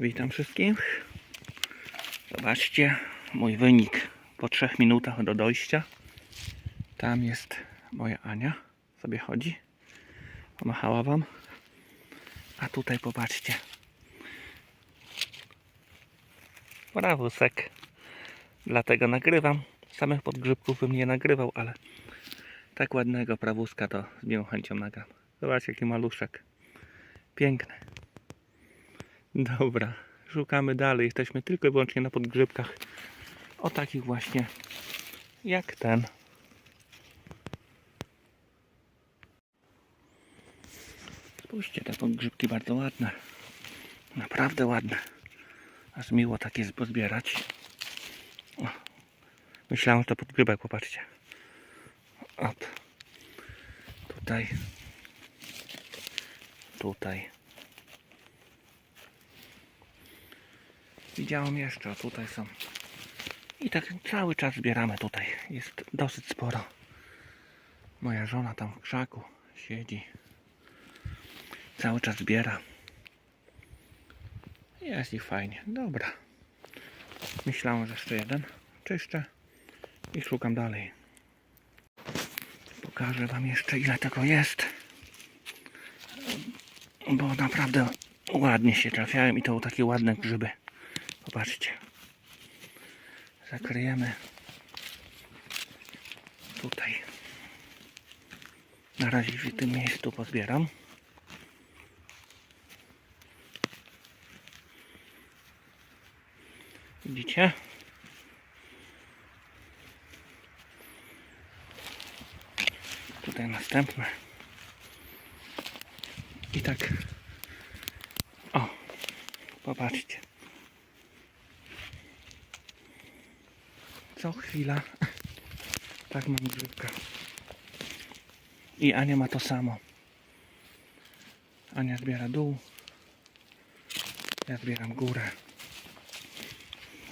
Witam wszystkich. Zobaczcie mój wynik po 3 minutach do dojścia. Tam jest moja Ania. Sobie chodzi. Pomachała wam. A tutaj popatrzcie. Brawusek. Dlatego nagrywam. Samych podgrzybków bym nie nagrywał, ale tak ładnego prawuska to z miłą chęcią nagram. Zobaczcie jaki maluszek. Piękny. Dobra, szukamy dalej. Jesteśmy tylko i wyłącznie na podgrzybkach. O takich właśnie jak ten. Spójrzcie, te podgrzybki bardzo ładne. Naprawdę ładne. Aż miło takie pozbierać. Myślałem, że to podgrzybek, popatrzcie. Op. Tutaj. Tutaj. Widziałem jeszcze, tutaj są. I tak cały czas zbieramy tutaj. Jest dosyć sporo. Moja żona tam w krzaku siedzi. Cały czas zbiera. Jest i fajnie. Dobra. Myślałem, że jeszcze jeden. Czyszczę i szukam dalej. Pokażę Wam jeszcze ile tego jest. Bo naprawdę ładnie się trafiają i to takie ładne grzyby. Popatrzcie. Zakryjemy tutaj. Na razie w tym miejscu pozbieram. Widzicie? Tutaj następne. I tak. O, popatrzcie. Co chwila. Tak mam grzybka. I Ania ma to samo. Ania zbiera dół. Ja zbieram górę.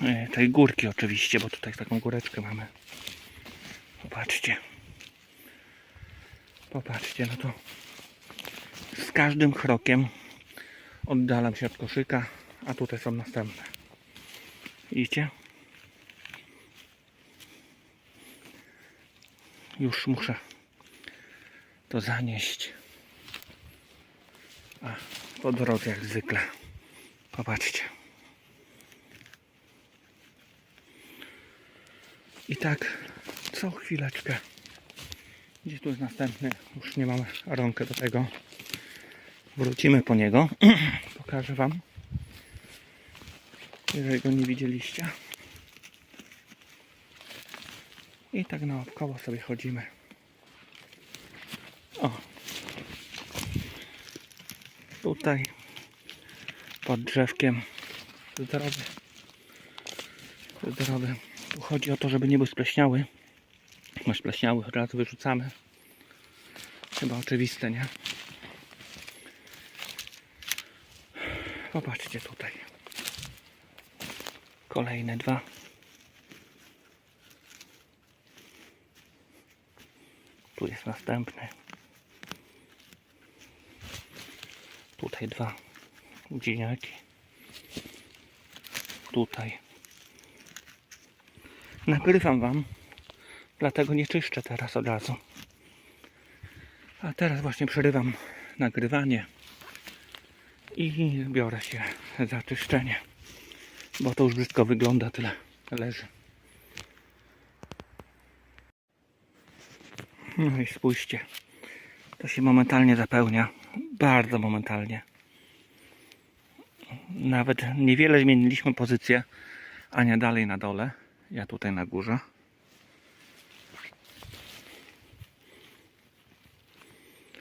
E, tej górki oczywiście, bo tutaj taką góreczkę mamy. Popatrzcie. Popatrzcie, no to z każdym krokiem oddalam się od koszyka, a tutaj są następne. Widzicie? Już muszę to zanieść. A po drodze jak zwykle. Popatrzcie. I tak co chwileczkę. Gdzie tu jest następny? Już nie mamy rąkę do tego. Wrócimy po niego. Pokażę Wam. Jeżeli go nie widzieliście. I tak naokoło sobie chodzimy. O. Tutaj pod drzewkiem zdrowy. Zdrowy. Tu chodzi o to, żeby nie był spleśniały. No spleśniały, od razu wyrzucamy. Chyba oczywiste, nie? Popatrzcie tutaj. Kolejne dwa. Jest następny. Tutaj dwa dzieniaki. Tutaj. Nagrywam wam, dlatego nie czyszczę teraz od razu. A teraz właśnie przerywam nagrywanie i biorę się za czyszczenie, bo to już brzydko wygląda, tyle leży. No i spójrzcie, to się momentalnie zapełnia, bardzo momentalnie. Nawet niewiele zmieniliśmy pozycję, Ania dalej na dole, ja tutaj na górze.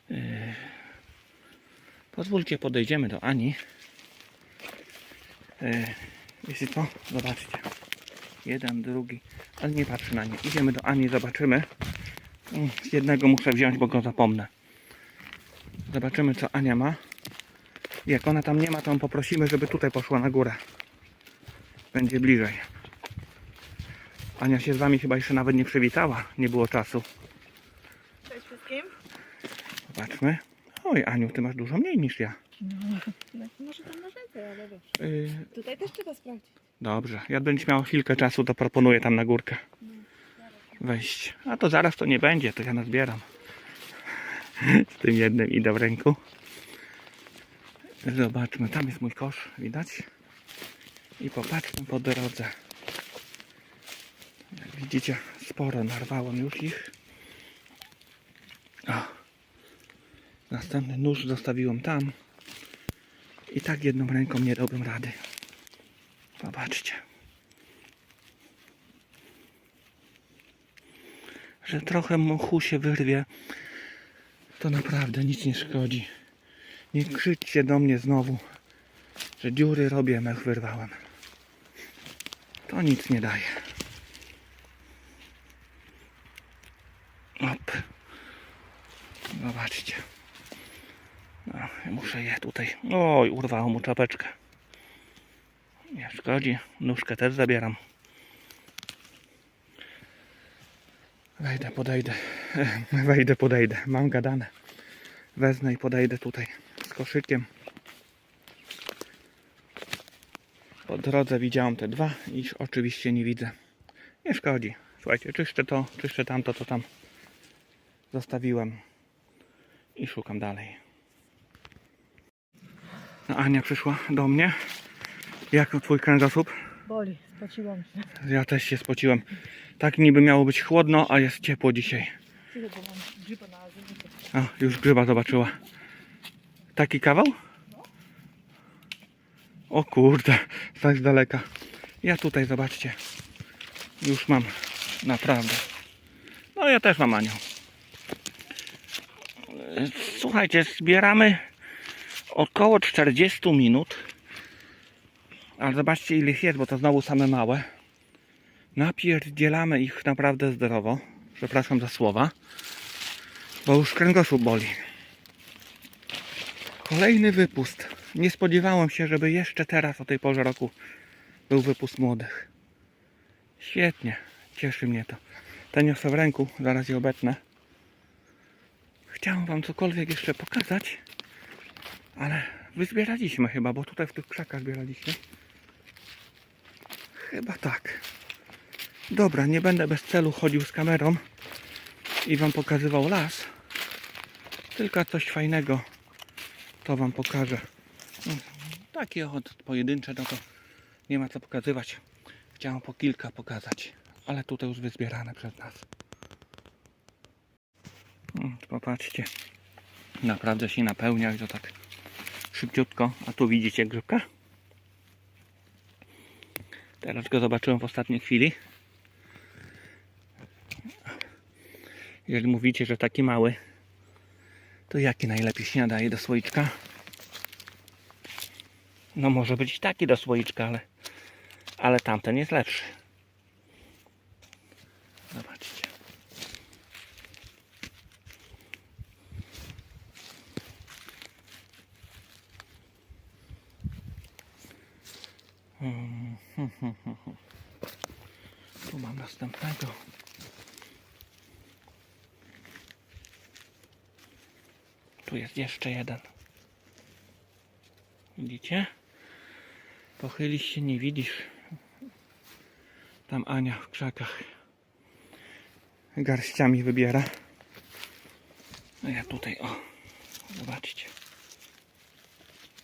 Yy, Pozwólcie, podejdziemy do Ani. Yy, Jeśli to, zobaczcie. Jeden, drugi, ale nie patrzę na nie. Idziemy do Ani, zobaczymy. Z jednego muszę wziąć, bo go zapomnę. Zobaczymy, co Ania ma. Jak ona tam nie ma, to ją poprosimy, żeby tutaj poszła na górę. Będzie bliżej. Ania się z wami chyba jeszcze nawet nie przywitała. Nie było czasu. Cześć wszystkim. Zobaczmy. Oj, Aniu, ty masz dużo mniej niż ja. No, może tam na rzece ale wiesz. Yy, Tutaj też trzeba sprawdzić. dobrze, jak będziesz miał chwilkę czasu, to proponuję tam na górkę wejść. A to zaraz to nie będzie, to ja nazbieram. Z tym jednym idę w ręku. Zobaczmy, tam jest mój kosz, widać? I popatrzmy po drodze. Jak widzicie, sporo narwałem już ich. O. Następny nóż zostawiłem tam. I tak jedną ręką nie dałbym rady. Zobaczcie. Że trochę mochu się wyrwie, to naprawdę nic nie szkodzi. Nie krzyczcie do mnie znowu, że dziury robię, mech wyrwałem. To nic nie daje. Op. Zobaczcie. No, muszę je tutaj. Oj, urwało mu czapeczkę. Nie szkodzi. Nóżkę też zabieram. Wejdę, podejdę. Wejdę, podejdę. Mam gadane. Wezmę i podejdę tutaj z koszykiem. Po drodze widziałem te dwa i już oczywiście nie widzę. Nie szkodzi. Słuchajcie, czyszczę to, czyszczę tamto, to tam zostawiłem i szukam dalej. No, Ania przyszła do mnie. Jak twój kręgosłup? Boli, spociłam się. Ja też się spociłem. Tak niby miało być chłodno, a jest ciepło dzisiaj. O, już grzyba zobaczyła. Taki kawał? O kurde, tak z daleka. Ja tutaj, zobaczcie. Już mam, naprawdę. No ja też mam Anią. E, Słuchajcie, zbieramy około 40 minut. Ale zobaczcie ile ich jest, bo to znowu same małe. Napierdzielamy ich naprawdę zdrowo. Przepraszam za słowa. Bo już kręgosłup boli. Kolejny wypust. Nie spodziewałem się, żeby jeszcze teraz o tej porze roku był wypust młodych. Świetnie. Cieszy mnie to. Te niosę w ręku, zaraz je obetnę. Chciałem wam cokolwiek jeszcze pokazać, ale wy zbieraliśmy chyba, bo tutaj w tych krzakach zbieraliście. Chyba tak. Dobra, nie będę bez celu chodził z kamerą i wam pokazywał las. Tylko coś fajnego to wam pokażę. No, Takie od pojedyncze, no to nie ma co pokazywać. Chciałem po kilka pokazać, ale tutaj już wyzbierane przez nas. Popatrzcie, naprawdę się napełnia i to tak szybciutko. A tu widzicie grzybka? Teraz go zobaczyłem w ostatniej chwili. Jeżeli mówicie, że taki mały, to jaki najlepiej się nadaje do słoiczka? No może być taki do słoiczka, ale, ale tamten jest lepszy. Zobaczcie. Mm, hm, hm, hm, hm. Tu mam następnego. Tu jest jeszcze jeden. Widzicie? Pochylisz się, nie widzisz. Tam Ania w krzakach garściami wybiera. A ja tutaj, o, zobaczcie.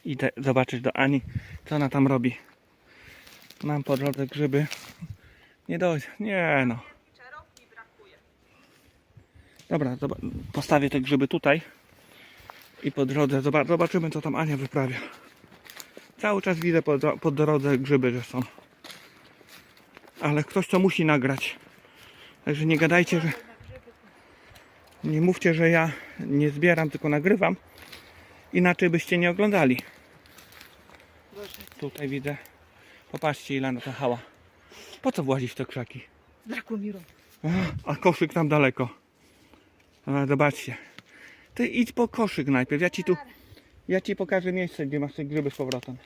Idę zobaczyć do Ani, co ona tam robi. Mam po drodze grzyby. Nie dojdzie, nie no. Dobra, postawię te grzyby tutaj i po drodze zoba- zobaczymy co tam Ania wyprawia. Cały czas widzę po, po drodze grzyby, że są. Ale ktoś to musi nagrać. Także nie gadajcie, że. Nie mówcie, że ja nie zbieram, tylko nagrywam. Inaczej byście nie oglądali. Tutaj widzę. Popatrzcie ile natachała. Po co włazić w te krzaki? Brakło mi rąk. A koszyk tam daleko. A, zobaczcie. Ty idź po koszyk najpierw. Ja ci tu. Ja ci pokażę miejsce, gdzie masz te grzyby z powrotem.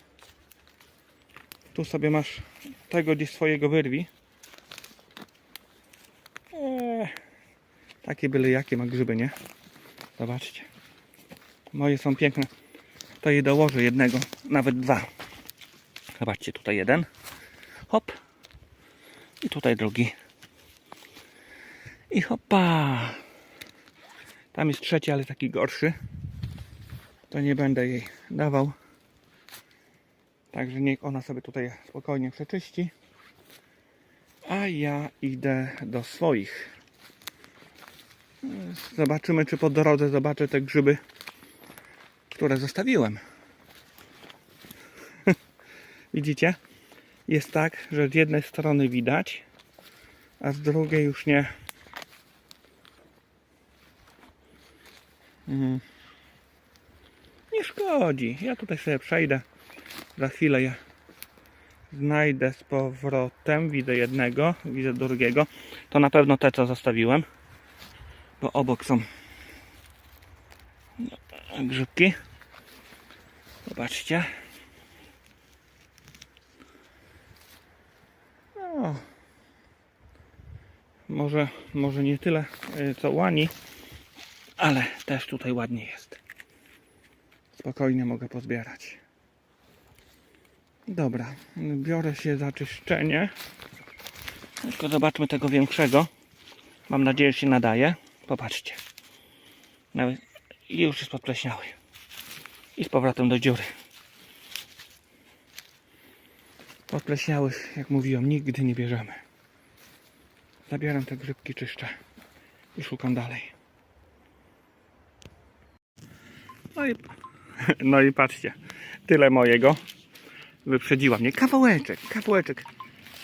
Tu sobie masz tego gdzieś swojego wyrwi. Eee, takie byle jakie ma grzyby, nie? Zobaczcie. Moje są piękne. To je dołożę jednego, nawet dwa. Zobaczcie, tutaj jeden. Hop. I tutaj drugi. I hopa. Tam jest trzeci, ale taki gorszy. To nie będę jej dawał. Także niech ona sobie tutaj spokojnie przeczyści. A ja idę do swoich. Zobaczymy, czy po drodze zobaczę te grzyby, które zostawiłem. Widzicie? Jest tak, że z jednej strony widać, a z drugiej już nie. Mhm. Nie szkodzi. Ja tutaj sobie przejdę. Za chwilę je znajdę z powrotem. Widzę jednego, widzę drugiego. To na pewno te, co zostawiłem. Bo obok są grzybki. Zobaczcie. No. Może, może nie tyle y, co łani, ale też tutaj ładnie jest. Spokojnie mogę pozbierać. Dobra, biorę się za czyszczenie. Tylko zobaczmy tego większego. Mam nadzieję, że się nadaje. Popatrzcie. Nawet już jest podpleśniały. I z powrotem do dziury. Podpleśniałych, jak mówiłem, nigdy nie bierzemy. Zabieram te grzybki, czyszczę i szukam dalej. No i, no i patrzcie, tyle mojego. Wyprzedziła mnie. Kawałeczek, kawałeczek.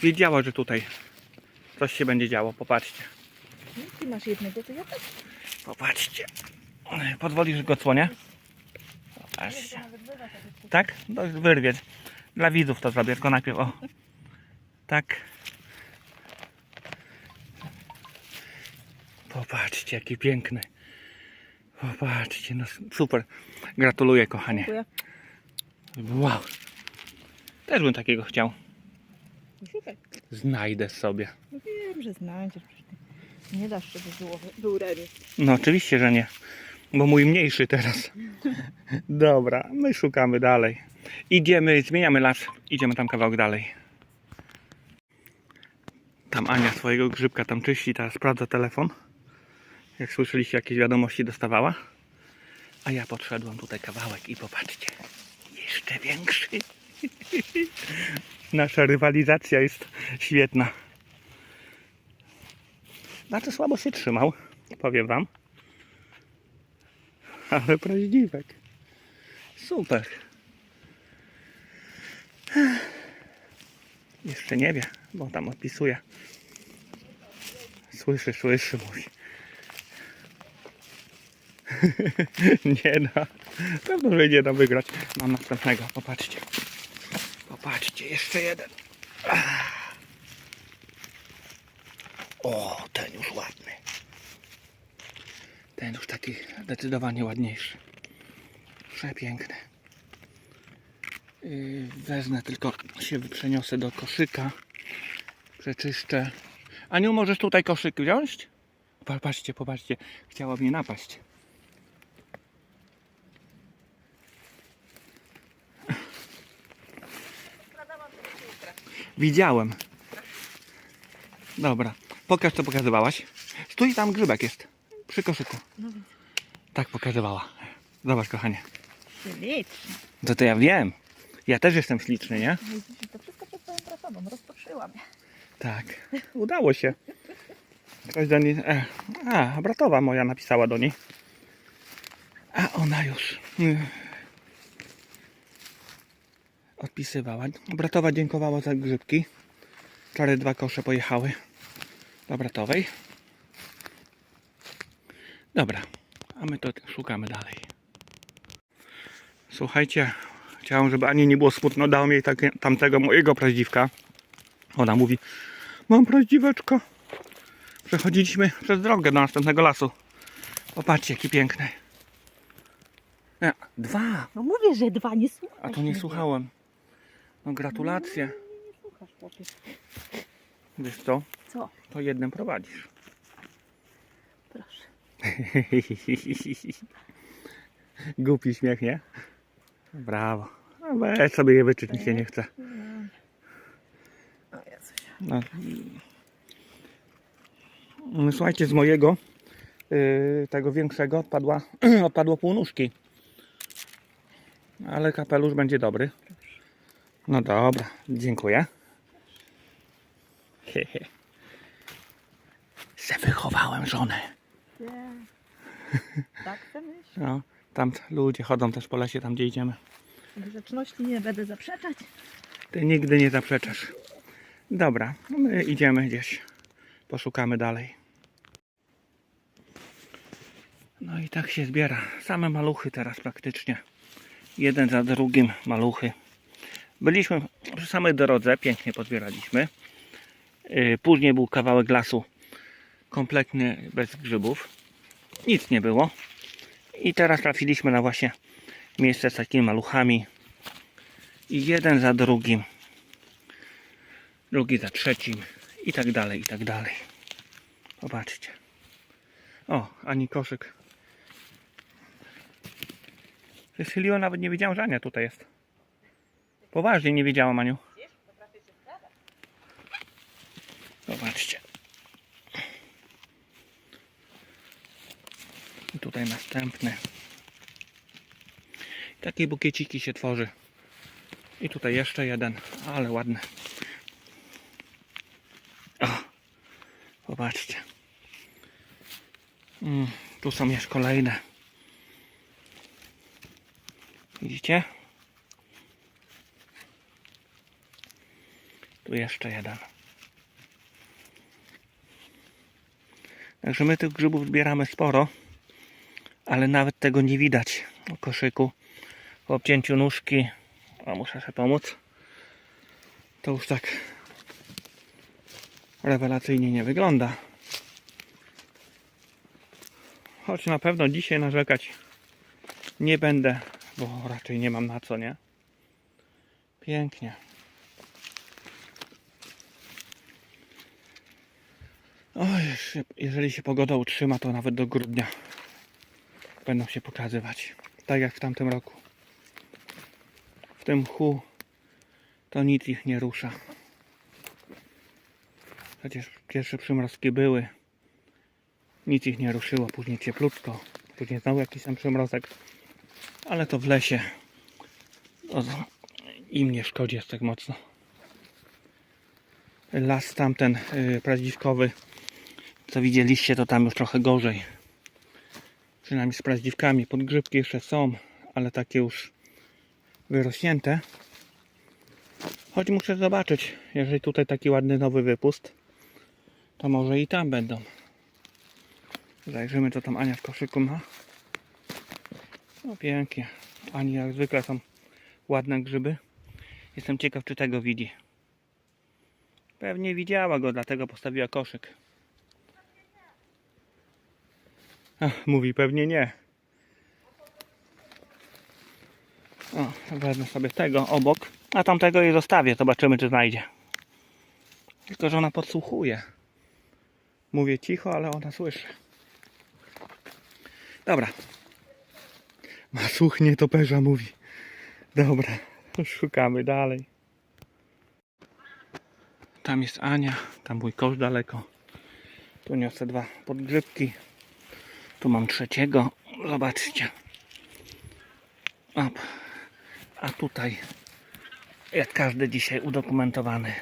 Wiedziała, że tutaj coś się będzie działo. Popatrzcie. Ty masz jednego, to ja też. Popatrzcie. Pozwolisz go odsłonię? Popatrzcie. Tak? Już wyrwie. Dla widzów to zrobię, tylko najpierw o. Tak. Popatrzcie, jaki piękny. Popatrzcie, no super. Gratuluję, kochanie. Dziękuję. Wow. Też bym takiego chciał. Szukaj. Znajdę sobie. No wiem, że znajdziesz. Nie dasz, żeby było, był remis. No oczywiście, że nie. Bo mój mniejszy teraz. Dobra, my szukamy dalej. Idziemy, zmieniamy las, idziemy tam kawałek dalej. Tam Ania swojego grzybka tam czyści, teraz sprawdza telefon. Jak słyszeliście, jakieś wiadomości dostawała. A ja podszedłem tutaj kawałek i popatrzcie. Jeszcze większy. Nasza rywalizacja jest świetna. Znaczy słabo się trzymał, powiem wam. Ale prawdziwek. Super. Jeszcze nie wie, bo tam odpisuje. Słyszy, słyszy, mówi. nie da. Pewno, że nie da wygrać. Mam następnego. Popatrzcie. Popatrzcie, jeszcze jeden. Ah. O, ten już ładny. Ten już taki zdecydowanie ładniejszy. Przepiękny. Yy, wezmę tylko się przeniosę do koszyka. Przeczyszczę. Aniu, możesz tutaj koszyk wziąć? Popatrzcie, popatrzcie. Chciała mnie napaść. Widziałem. Dobra. Pokaż co pokazywałaś. Stój tam grzybek jest. Przy koszyku. No. Tak pokazywała. Zobacz kochanie. Ślicznie. To to ja wiem. Ja też jestem śliczny, nie? No to wszystko przed twoją pracową. Rozpoczęłam. Tak. Udało się. Ktoś do niej... E, a, bratowa moja napisała do niej. A ona już... mm, Odpisywała. Bratowa dziękowała za grzybki. Wczoraj dwa kosze pojechały do bratowej. Dobra. A my to szukamy dalej. Słuchajcie, chciałem, żeby ani nie było smutno, dałem jej takie, tamtego mojego prawdziwka. Ona mówi, mam prawdziweczko. Przechodziliśmy przez drogę do następnego lasu. Popatrzcie, jaki piękny. Nie, dwa, No mówię, że dwa nie słuchasz. a to nie słuchałem. No gratulacje. Nie, słuchasz, chłopie. Wiesz co, Co? to jednym prowadzisz. Proszę. Głupi śmiech, nie? Brawo. No weź sobie je wyczyć, mi się nie chce. Nie, No. Mm, Słuchajcie, z mojego yy, tego większego odpadła, odpadło pół nóżki. Ale kapelusz będzie dobry. No dobra, dziękuję. Hehe. Se wychowałem żonę. Tak chcę. No, tam ludzie chodzą też po lesie, tam gdzie idziemy. Grzeczności nie będę zaprzeczać. Ty nigdy nie zaprzeczasz. Dobra, my idziemy gdzieś. Poszukamy dalej. No i tak się zbiera. Same maluchy teraz praktycznie. Jeden za drugim maluchy. Byliśmy przy samej drodze, pięknie pozbieraliśmy. Yy, Później był kawałek lasu kompletnie bez grzybów. Nic nie było. I teraz trafiliśmy na właśnie miejsce z takimi maluchami. I jeden za drugim. Drugi za trzecim. I tak dalej, i tak dalej. Zobaczcie. O, ani koszyk. Wystrzeliłem, nawet nie wiedziałem, że Ania tutaj jest. Poważnie nie wiedziałam, Aniu. Zobaczcie. I tutaj następny. Takie bukieciki się tworzy. I tutaj jeszcze jeden, ale ładny. O, zobaczcie. Mm, tu są jeszcze kolejne. Widzicie? Tu jeszcze jeden. Także my tych grzybów zbieramy sporo, ale nawet tego nie widać w koszyku. Po obcięciu nóżki, a muszę sobie pomóc, to już tak rewelacyjnie nie wygląda. Choć na pewno dzisiaj narzekać nie będę, bo raczej nie mam na co, nie? Pięknie. Jeżeli się pogoda utrzyma, to nawet do grudnia będą się pokazywać. Tak jak w tamtym roku. W tym mchu to nic ich nie rusza. Chociaż pierwsze przymrozki były. Nic ich nie ruszyło, później cieplutko. Później znowu jakiś tam przymrozek. Ale to w lesie. To im nie szkodzi jest tak mocno. Las tamten yy, praździwkowy, co widzieliście, to tam już trochę gorzej. Przynajmniej z praździwkami. Podgrzybki jeszcze są, ale takie już wyrośnięte. Choć muszę zobaczyć, jeżeli tutaj taki ładny nowy wypust, to może i tam będą. Zajrzymy, co tam Ania w koszyku ma. No pięknie. Ani jak zwykle są ładne grzyby. Jestem ciekaw, czy tego widzi. Pewnie widziała go, dlatego postawiła koszyk. Mówi pewnie nie. O, wezmę sobie tego obok, a tamtego jej zostawię. Zobaczymy, czy znajdzie. Tylko, że ona podsłuchuje. Mówię cicho, ale ona słyszy. Dobra. Ma słuch nietoperza, mówi. Dobra, szukamy dalej. Tam jest Ania, tam mój kosz daleko. Tu niosę dwa podgrzybki. Tu mam trzeciego. Zobaczcie. Op. A tutaj, jak każdy dzisiaj udokumentowany,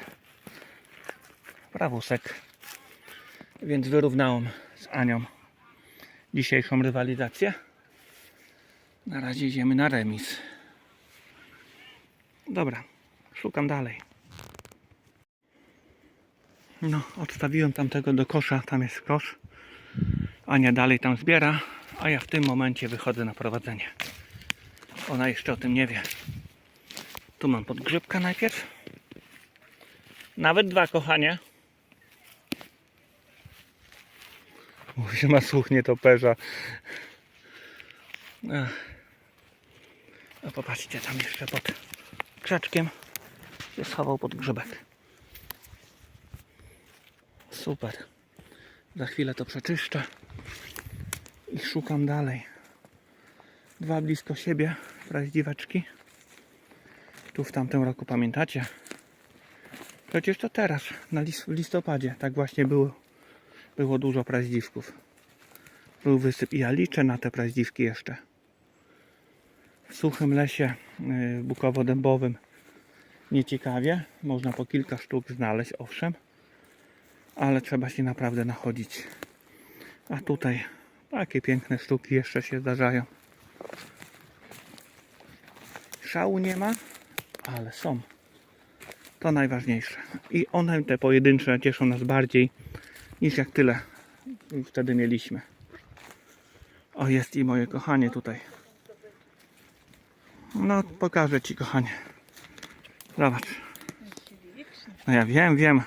prawusek. Więc wyrównałem z Anią dzisiejszą rywalizację. Na razie idziemy na remis. Dobra, szukam dalej. No, odstawiłem tamtego do kosza, tam jest kosz. Ania dalej tam zbiera, a ja w tym momencie wychodzę na prowadzenie. Ona jeszcze o tym nie wie. Tu mam podgrzybka najpierw. Nawet dwa, kochanie. Mówi, że ma słuch nietoperza. Ach. A popatrzcie, tam jeszcze pod krzaczkiem się schował podgrzebek. Super. Za chwilę to przeczyszczę i szukam dalej. Dwa blisko siebie, prawdziwaczki. Tu w tamtym roku pamiętacie? Przecież to teraz, na lis- w listopadzie, tak właśnie było. Było dużo praździwków. Był wysyp i ja liczę na te praździwki jeszcze. W suchym lesie yy, bukowo-dębowym nieciekawie. Można po kilka sztuk znaleźć, owszem. Ale trzeba się naprawdę nachodzić. A tutaj takie piękne sztuki jeszcze się zdarzają. Szału nie ma, ale są. To najważniejsze. I one, te pojedyncze, cieszą nas bardziej niż jak tyle wtedy mieliśmy. O, jest i moje kochanie tutaj. No, pokażę Ci, kochanie. Zobacz. No ja wiem, wiem.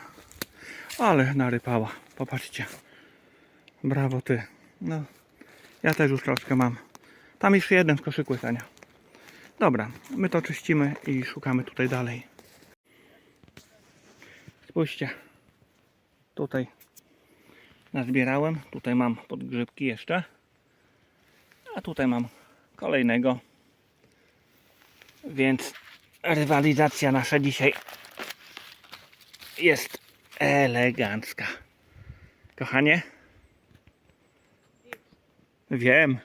Ale narypała. Popatrzcie. Brawo Ty. No, ja też już troszkę mam. Tam jeszcze jeden w koszyku jest, Ania. Dobra, my to czyścimy i szukamy tutaj dalej. Spójrzcie. Tutaj nazbierałem. Tutaj mam podgrzybki jeszcze. A tutaj mam kolejnego. Więc rywalizacja nasza dzisiaj jest elegancka. Kochanie? Wiem.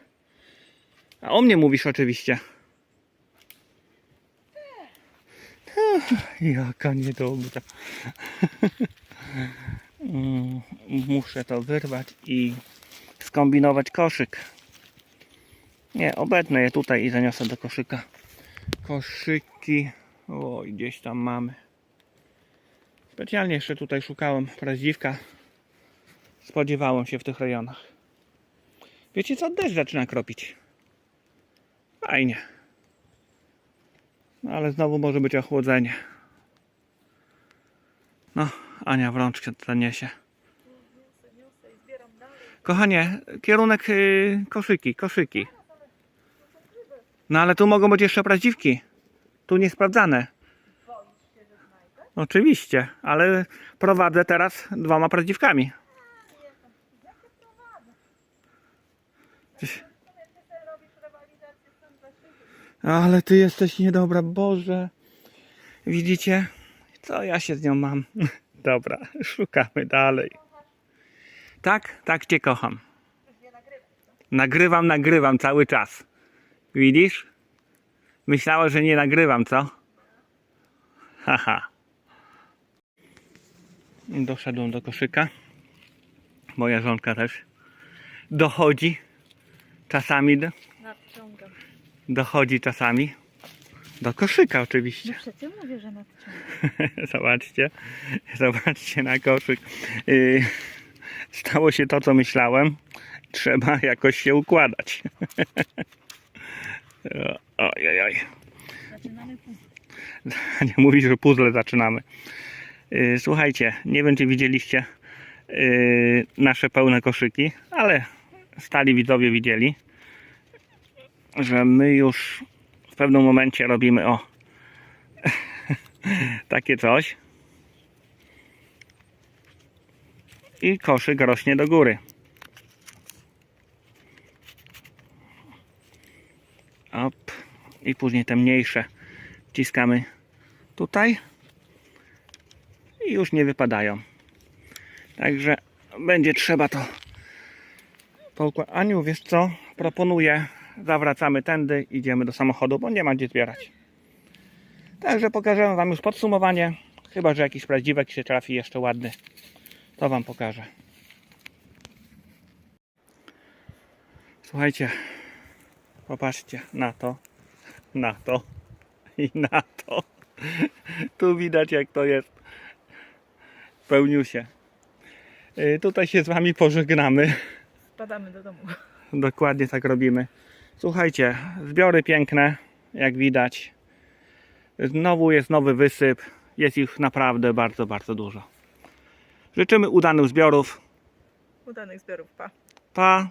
A o mnie mówisz oczywiście. Jaka niedobra. Mm, Muszę to wyrwać i skombinować koszyk. Nie, obetnę je tutaj i zaniosę do koszyka. Koszyki. Oj, gdzieś tam mamy. Specjalnie jeszcze tutaj szukałem prawdziwka. Spodziewałem się w tych rejonach. Wiecie co? Deszcz zaczyna kropić. Fajnie. No, ale znowu może być ochłodzenie. No, Ania w rączkę to niesie. Kochanie, kierunek y, koszyki, koszyki. No ale tu mogą być jeszcze prawdziwki. Tu niesprawdzane. Oczywiście, ale prowadzę teraz dwoma prawdziwkami. Ale ty jesteś niedobra, Boże. Widzicie? Co ja się z nią mam? Dobra, szukamy dalej. Tak, tak cię kocham. Nagrywam, nagrywam cały czas. Widzisz? Myślała, że nie nagrywam, co? Haha. Doszedłem do koszyka. Moja żonka też dochodzi. Czasami do, Nadciągam. dochodzi czasami. Do koszyka oczywiście. Przecież mówię, że nadciągam. Zobaczcie, zobaczcie na koszyk. Yy, stało się to, co myślałem. Trzeba jakoś się układać. Oj, oj, oj. Zaczynamy później. Nie mówi, że puzzle zaczynamy. Yy, Słuchajcie, nie wiem, czy widzieliście yy, nasze pełne koszyki, ale stali widzowie widzieli, że my już w pewnym momencie robimy o takie coś. I koszyk rośnie do góry. Op. I później te mniejsze wciskamy tutaj i już nie wypadają. Także będzie trzeba to Aniu, wiesz co? Proponuję, zawracamy tędy, idziemy do samochodu, bo nie ma gdzie zbierać. Także pokażę Wam już podsumowanie. Chyba, że jakiś prawdziwek się trafi jeszcze ładny, to Wam pokażę. Słuchajcie, popatrzcie na to, na to i na to. Tu widać jak to jest pełniusie. Y, Tutaj się z Wami pożegnamy. Spadamy do domu. Dokładnie tak robimy. Słuchajcie, zbiory piękne, jak widać. Znowu jest nowy wysyp. Jest ich naprawdę bardzo, bardzo dużo. Życzymy udanych zbiorów. Udanych zbiorów, pa. Pa!